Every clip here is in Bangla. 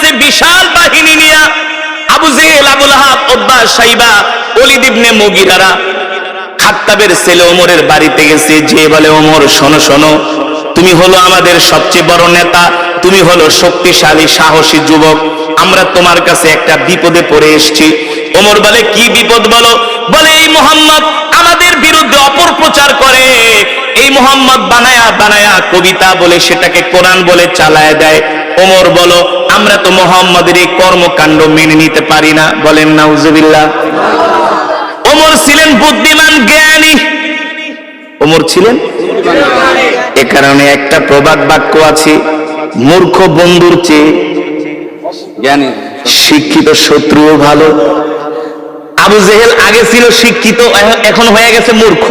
গেছে বিশাল বাহিনী নিয়া। আবু জেহেল আবুল আহাব ওব্বা, সাইবা অলিদ ইবনে মুগিরারা খাত্তাবের ছেলে ওমরের বাড়িতে গেছে। যে বলে, ওমর, শোনো শোনো, তুমি হলো আমাদের সবচেয়ে বড় নেতা, তুমি হলো শক্তিশালী, সাহসী যুবক, আমরা তোমার কাছে একটা বিপদে পড়ে এসেছি। ওমর বলে, কি বিপদ বলো? বলে, এই মোহাম্মদ আমাদের বিরুদ্ধে অপপ্রচার করে। এই মোহাম্মদ বানায়া বানায়া কবিতা বলে, সেটাকে কোরআন বলে চালায় দেয়। ওমর বলো আমরা তো মোহাম্মদের এই কর্মকাণ্ড মেনে নিতে পারি না। বলেন নাউজুবিল্লাহ। ওমর ছিলেন বুদ্ধিমান জ্ঞানী। ওমর ছিলেন? এ কারণে একটা প্রবাদ বাক্য আছে মূর্খ বন্ধুর চেয়ে জ্ঞানী। শিক্ষিত শত্রুও ভালো। আবু জেহেল আগে ছিল শিক্ষিত এখন হয়ে গেছে মূর্খ।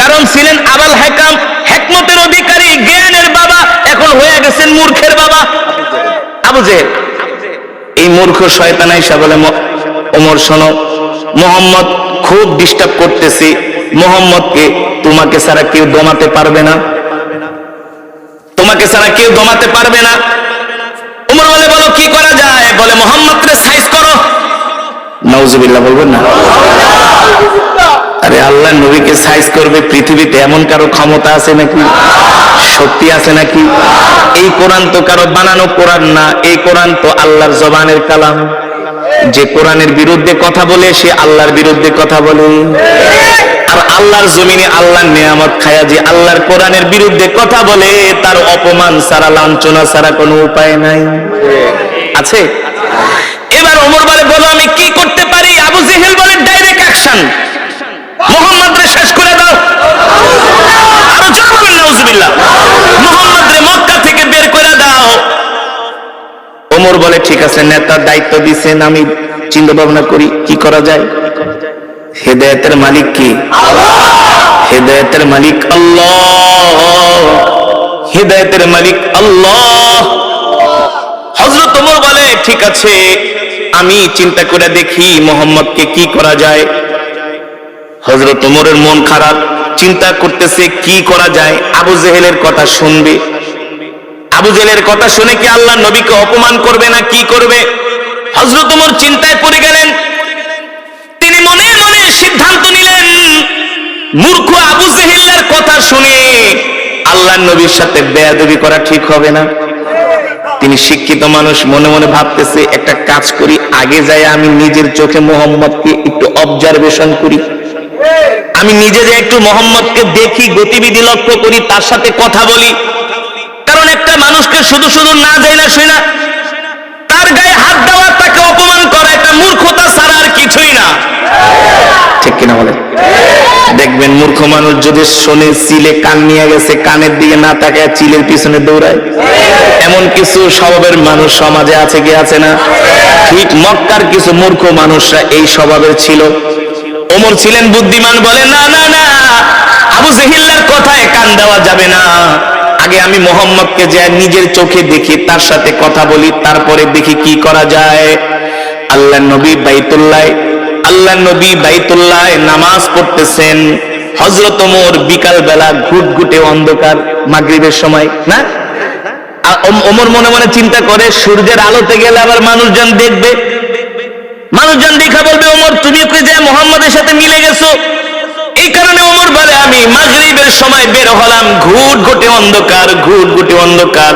কারণ ছিলেন আবাল হেকাম হেকমতের অধিকারী জ্ঞানের বাবা এখন হয়ে গেছেন মূর্খের জেহেল এই মূর্খ শয়তান আইসা বলে ওমর, শোনো, মোহাম্মদ খুব ডিস্টার্ব করতেছি। মোহাম্মদকে তোমাকে ছাড়া কেউ দমাতে পারবে না। তোমাকে ছাড়া কেউ দমাতে পারবে না। উমর বলে, বলো, কি করা যায়? বলে, মোহাম্মদকে সাইজ করো। নওজুবিল্লাহ বলবেন না? আল্লাহ নবীকে সাইজ করবে, পৃথিবীতে এমন কারও ক্ষমতা আছে নাকি? শক্তি আছে নাকি? এই কোরআন তো কারও বানানো কোরআন না, এই কোরআন তো আল্লাহর জবানের কালাম। যে কোরআনের বিরুদ্ধে কথা বলে, সে আল্লাহর বিরুদ্ধে কথা বলে। আর আল্লাহর জমিনে আল্লাহর নিয়ামত খায়া যে আল্লাহর কোরআনের বিরুদ্ধে কথা বলে, তার অপমান ছাড়া লাঞ্ছনা ছাড়া কোনো উপায় নাই। আছে? এবার ওমর বলে, বলো আমি কি করতে পারি? আবু জেহেল বলে ডাইরেক্ট অ্যাকশন মোহাম্মদ রে শেষ করে দাও আরও জোর বলেন নাউজুবিল্লাহ মোহাম্মদ রে মক্কা থেকে বের করে দাও ওমর বলে ঠিক আছে নেতার দায়িত্ব দিছেন আমি চিন্তা ভাবনা করি কি করা যায়? হেদায়েতের মালিক কি? হেদায়েতের মালিক আল্লাহ! হেদায়েতের মালিক আল্লাহ! হজরত ওমর বলে ঠিক আছে আমি চিন্তা করে দেখি মোহাম্মদকে কি করা যায়। হজরত ওমরের মন খারাপ চিন্তা করতেছে কি করা যায় আবু জেহেলের কথা শুনবে। আবু জেহেলের কথা শুনে কি আল্লাহ নবীকে অপমান করবে না কি করবে? হজরত ওমর চিন্তায় পড়ে গেলেন। তিনি মনে মনে সিদ্ধান্ত নিলেন, মূর্খ আবু জেহেলের কথা শুনে আল্লাহ নবীর সাথে বেয়াদবি করা ঠিক হবে না। তিনি শিক্ষিত মানুষ, মনে মনে ভাবতেছে, একটা কাজ করি, আগে যাই আমি নিজের চোখে মোহাম্মদকে একটু অবজারভেশন করি। আমি নিজে যে একটু মোহাম্মদকে দেখি, গতিবিধি লক্ষ্য করি, তার সাথে কথা বলি। কারণ একটা মানুষকে শুধু শুধু না যায় না শুই না। তার গায়ে হাত দেওয়া তাকে অপমান করা একটা মূর্খতা ছাড়া আর কিছুই না। ঠিক কিনা বলে দেখবেন মূর্খ মানুষ যদি শোনে, চিলে কান নিয়ে গেছে, কানের দিকে না তাকায়, চিলের পিছনে দৌড়ায়। এমন কিছু স্বভাবের মানুষ সমাজে আছে কি আছে না? ঠিক মক্কার কিছু মূর্খ মানুষরা এই স্বভাবের ছিল। ওমর ছিলেন বুদ্ধিমান, বলে, না না না, আবু জেহিল্লার কথায় কান দেওয়া যাবে না। আগে আমি মোহাম্মদকে যে নিজের চোখে দেখি, তার সাথে কথা বলি, তারপরে দেখি কি করা যায়। আল্লাহ নবী বাইতুল্লাহ আল্লাহ নবী বাইতুল্লাহ নামাজ পড়তেছেন। হজরত ওমর বিকাল বেলা ঘুটঘুটে অন্ধকার, মাগরিবের সময়, না? ওমর মনে মনে চিন্তা করে, সূর্যের আলোতে গেলে আবার মানুষজন দেখবে। মানুষজন দেখা বলবে, ওমর, তুমি যে মোহাম্মদের সাথে মিলে গেছো, এই কারণে ওমর বলে আমি মাগরিবের সময় বের হলাম ঘুট ঘুটে অন্ধকার ঘুট ঘুটে অন্ধকার।